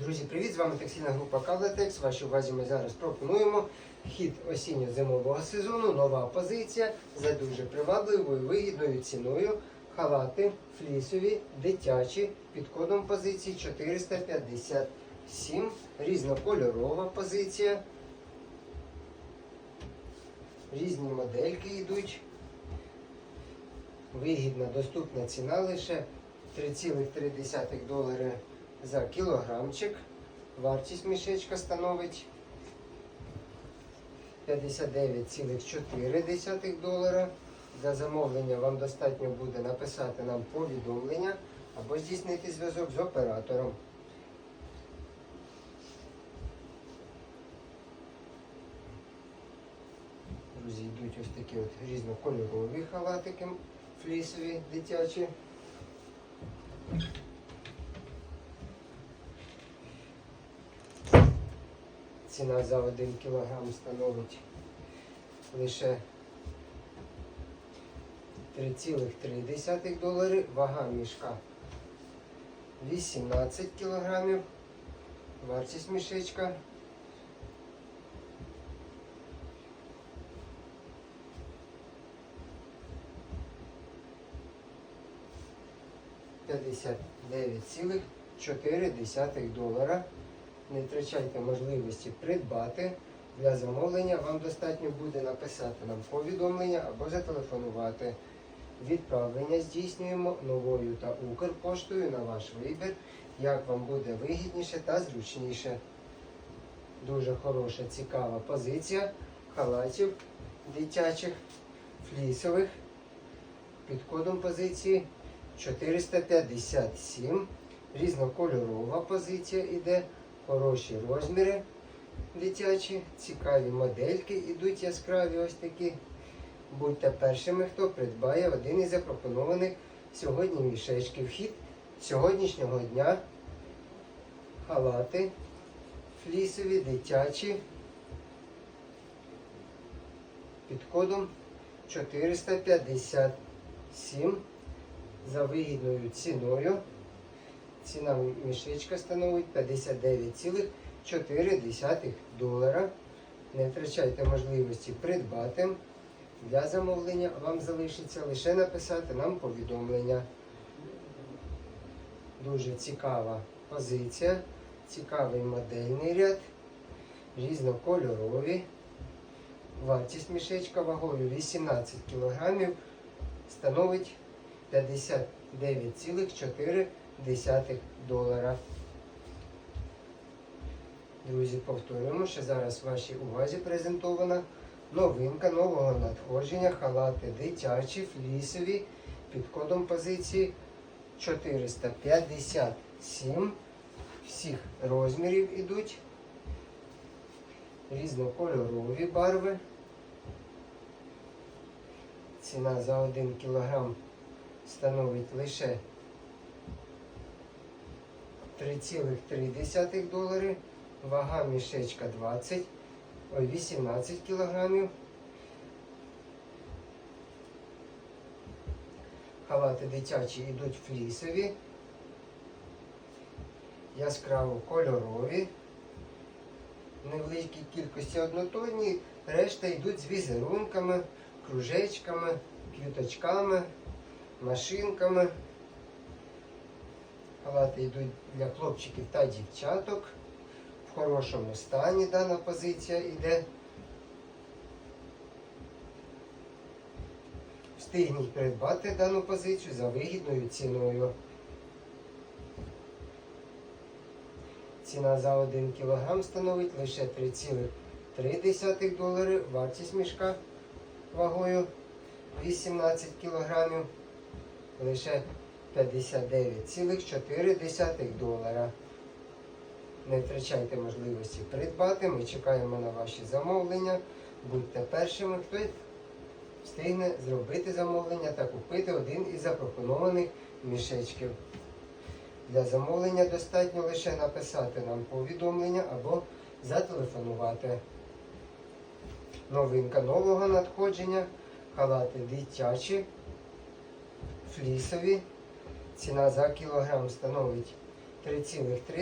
Друзі, привіт! З вами текстильна група Кавлетекс. Вашій увазі ми зараз пропонуємо хід осінньо-зимового сезону. Нова позиція за дуже привабливою вигідною ціною. Халати флісові, дитячі під кодом позиції 457. Різнокольорова позиція. Різні модельки йдуть. Вигідна, доступна ціна лише 3,3 долари за кілограмчик. Вартість мішечка становить 59,4 долара. Для замовлення вам достатньо буде написати нам повідомлення або здійснити зв'язок з оператором. Друзі, йдуть ось такі от різнокольорові халатики флісові дитячі. Ціна за 1 кілограм становить лише 3,3 долари. Вага мішка 18 кілограмів. Вартість мішечка П'ятдесят дев'ять цілих чотири десятих долара. Не втрачайте можливості придбати. Для замовлення вам достатньо буде написати нам повідомлення або зателефонувати. Відправлення здійснюємо новою та Укрпоштою на ваш вибір, як вам буде вигідніше та зручніше. Дуже хороша, цікава позиція халатів дитячих, флісових. Під кодом позиції 457. Різнокольорова позиція іде. Хороші розміри дитячі, цікаві модельки ідуть яскраві ось такі. Будьте першими, хто придбає один із запропонованих сьогодні мішечків. Хід сьогоднішнього дня халати флісові, дитячі під кодом 457 за вигідною ціною. Ціна мішечка становить 59,4 долара. Не втрачайте можливості придбати. Для замовлення вам залишиться лише написати нам повідомлення. Дуже цікава позиція, цікавий модельний ряд, різнокольорові. Вартість мішечка вагою 18 кг становить 59,4 десятих долара. Друзі, повторюємо, що зараз в вашій увазі презентована новинка нового надходження, халати дитячі, флісові під кодом позиції 457. Всіх розмірів ідуть. Різнокольорові барви. Ціна за 1 кілограм становить лише 3,3 долари. Вага мішечка 20, ой, 18 кілограмів. Халати дитячі йдуть флісові, яскраво кольорові, невеликій кількості однотонні, решта йдуть з візерунками, кружечками, квіточками, машинками. Халати йдуть для хлопчиків та дівчаток. В хорошому стані дана позиція йде. Встигніть придбати дану позицію за вигідною ціною. Ціна за 1 кг становить лише 3,3 долари. Вартість мішка вагою 18 кг. Лише 59,4 долара. Не втрачайте можливості придбати. Ми чекаємо на ваші замовлення. Будьте першими, хто встигне зробити замовлення та купити один із запропонованих мішечків. Для замовлення достатньо лише написати нам повідомлення або зателефонувати. Новинка нового надходження. Халати дитячі, флісові. Ціна за кілограм становить 3,3